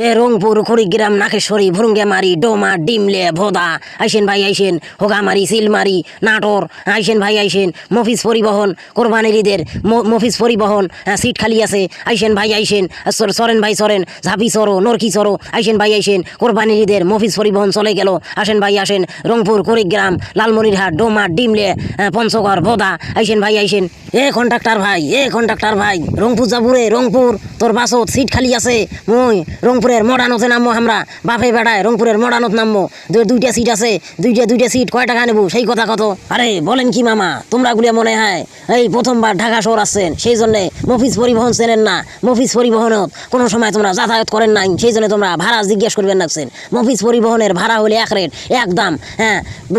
এ রংপুর কুড়িগ্রাম নাকেশ্বরী ভুরুঙ্গেমারি, ডোমা, ডিমলে, ভোদা। আইসেন ভাই, আইসেন। হোগামারি, সিলমারি, নাটোর। আইসেন ভাই, আইসেন। মফিজ পরিবহন, কোরবানির ঈদের ম- মফিজ পরিবহন সিট খালি আছে। আইসেন ভাই, আইসেন। সরেন ভাই, সরেন। ঝাপি সরো, নরকি সরো। আইসেন ভাই, আইসেন। কোরবানির ঈদের মফিজ পরিবহন চলে গেল। আসেন ভাই, আসেন। রংপুর কুড়িগ্রাম লালমনিরহাট, ডোমা, ডিমলে পঞ্চগড়, ভোদা। আইসেন ভাই, আইসেন। এ কন্ডাক্টর ভাই, এ কন্ডাক্টর ভাই। রংপুর যাবুরে রংপুর। তোর বাসত সিট খালি আছে। মুই রংপুরের মডানতে নামবো আমরা বাপে বেড়ায় রংপুরের মডানত নামবো। দুইটা সিট আছে, দুইটা দুইটা সিট কয় টাকা নেব? সেই কথা কত? আরে, বলেন কি মামা, তোমরা গুলিয়া মনে হয় এই প্রথমবার ঢাকা শহর আসছেন, সেই জন্যে মফিজ পরিবহন চেনেন না। মফিজ পরিবহনত কোনো সময় তোমরা যাতায়াত করেন নাই, সেই জন্য তোমরা ভাড়া জিজ্ঞেস করবেন লাগছেন মফিজ পরিবহনের ভাড়া হলে এক রেট একদম হ্যাঁ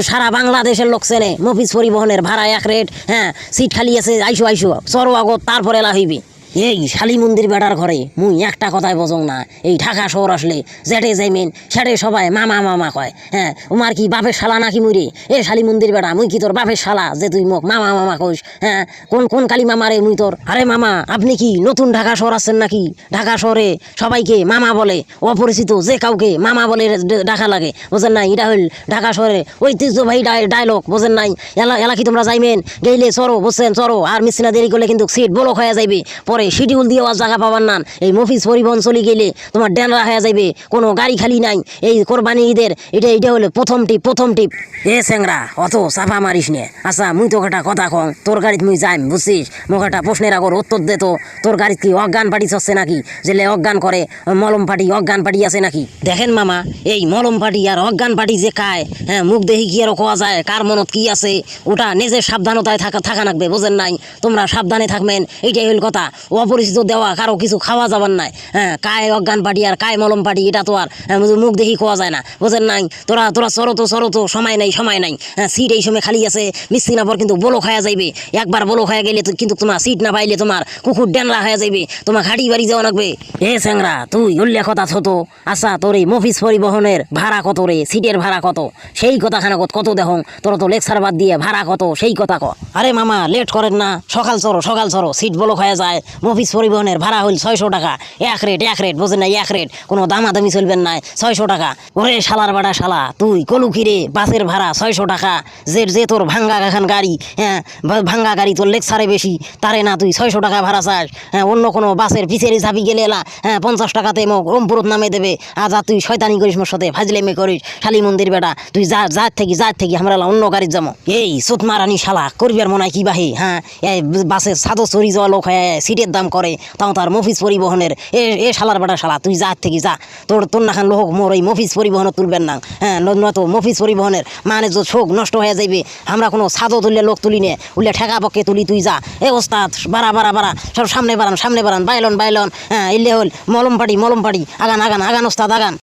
সারা বাংলাদেশের লোক চেনে মফিজ পরিবহনের ভাড়া এক রেট হ্যাঁ সিট খালি আছে, আইসো আইসো চরো আগত তারপরে এলা হইবি। এই শালি মন্দির বেড়ার ঘরে মুই একটা কথাই বজং না। এই ঢাকা শহর আসলে জেটে যাইমেন সেটে সবাই মামা মামা কয় হ্যাঁ উমার কি বাপের শালা নাকি মুই এ শালি মন্দির বেড়া, মুই কি তোর বাপের শালা যে তুই মোক মামা মামা কইস হ্যাঁ কোন কোন কালী মামা রে মুই তোর? আরে মামা, আপনি কি নতুন ঢাকা শহর আছেন নাকি? ঢাকা শহরে সবাইকে মামা বলে, অপরিচিত যে কাউকে মামা বলে ডাকা লাগে, বোঝেন নাই? এটা হইল ঢাকা শহরে ঐতিহ্যবাহী ডায়লগ, বোঝেন নাই? এলা এলা কি তোমরা যাইমেন? গেইলে চরো বুঝছেন? চরো আর মিসিনা দেরি করলে কিন্তু সিট ব্লক হয়ে যাইবে, পরে শিডিউল দিয়েও আর জায়গা পাবার নান এই মফিজ পরিবহন চলে গেলে তোমার ড্যানরা হয়ে যাইবে। কোনো গাড়ি খালি নাই। এই কোরবানি ঈদের, এটা এটা হলো প্রথম টিপ প্রথম টিপ। এ স্যাংরা অত চাপা মারিস নে। আচ্ছা মুই তো একটা কথা কং তোর গাড়িত মুই যাইম, বুঝছিস? মোক একটা প্রশ্নের আগর উত্তর দে তো। তোর গাড়িত কি অজ্ঞান পাটি চলছে নাকি? যেলে অজ্ঞান করে, মলম পাটি অজ্ঞান পাটি আছে নাকি? দেখেন মামা, এই মলম পাটি আর অজ্ঞান পাটি যে খায় হ্যাঁ মুখ দেখি কি আর কোয়া যায়, কার মনত কি আছে, ওটা নিজের সাবধানতায় থাকা থাকা লাগবে, বুঝেন নাই? তোমরা সাবধানে থাকবেন, এইটাই হইল কথা। অপরিচিত দেওয়া কারও কিছু খাওয়া যাবার নাই। হ্যাঁ কায় অজ্ঞান পাটি আর কায় মলম পাটি এটা তো আর হ্যাঁ, মুখ দেখি কোয়া যায় না। বুঝেন নাই? তোরা তোরা সরো তো তো সময় নাই সময় নাই। হ্যাঁ সিট এই সময় খালি আছে মিস্ত্রি না পর কিন্তু বলো খায়া যাইবে। একবার বলো খায়া গেলে কিন্তু তোমার সিট না পাইলে তোমার কুকুর ড্যানলা হয়ে যাইবে। তোমার ঘাটি বাড়ি যাওয়া লাগবে। এ স্যাংরা তুই উল্লেখ কথা ছোট আচ্ছা তোর এই মফিস পরিবহনের ভাড়া কত রে? সিটের ভাড়া কত? সেই কথা খানা কত কত দেখো তোর তো লেকচার বাদ দিয়ে ভাড়া কত? সেই কথা ক। আরে মামা লেট করেন না। সকাল চড়ো সকাল চড়ো সিট বলো খায়া যায়। মফিস পরিবহনের ভাড়া হইল ছয়শো টাকা। এক রেট এক রেট বোঝেন না এক রেট কোনো দামাদামি চলবেন না, ছয়শো টাকা। ওরে শালার বাড়া শালা, তুই কলু কিরে বাসের ভাড়া ছয়শো টাকা। যে যে তোর ভাঙ্গা গাখান গাড়ি হ্যাঁ ভাঙ্গা গাড়ি তোর লেকচারে বেশি, তারে না তুই ছয়শো টাকা ভাড়া চাস। হ্যাঁ অন্য কোনো বাসের পিছের ঝাপি গেলে এলা হ্যাঁ পঞ্চাশ টাকাতে মোক রংপুরত নামে দেবে। আর যা তুই শয়তানি করিস মোর সাথে, ফাজলেমে করিস। শালি মন্দির বেটা, তুই যা যা থেকে যা থেকে আমরা অন্য গাড়ির যাব। এই সুত মারানি শালা আর মনে হয় কি বাহি হ্যাঁ? বাসের সাদো চড়ি যাওয়া লোক হ্যাঁ সিটের দাম করে, তাও তার মফিস পরিবহনের, এ এ শালার বেটা শালা, তুই যা থেকে যা। তোর তোর নাখান লোক, মোর ওই মফিস পরিবহন তুলবেন না। হ্যাঁ নয়তো মফিস পরিবহনের মানে যে শোক নষ্ট হয়ে যাইবে, আমরা কোনো সাদো তুললে লোক তুলি নে, উল্লে ঠেকা পক্ষে তুলি, তুই যা। এ ওস্তাদ, বাড়া বাড়া বাড়া, সব সামনে বাড়ান সামনে বাড়ান বাইলন বাইলন হ্যাঁ ইল্লে হল মলম পাড়ি মলম পাড়ি আগান আগান আগান ওস্তাদ, আগান।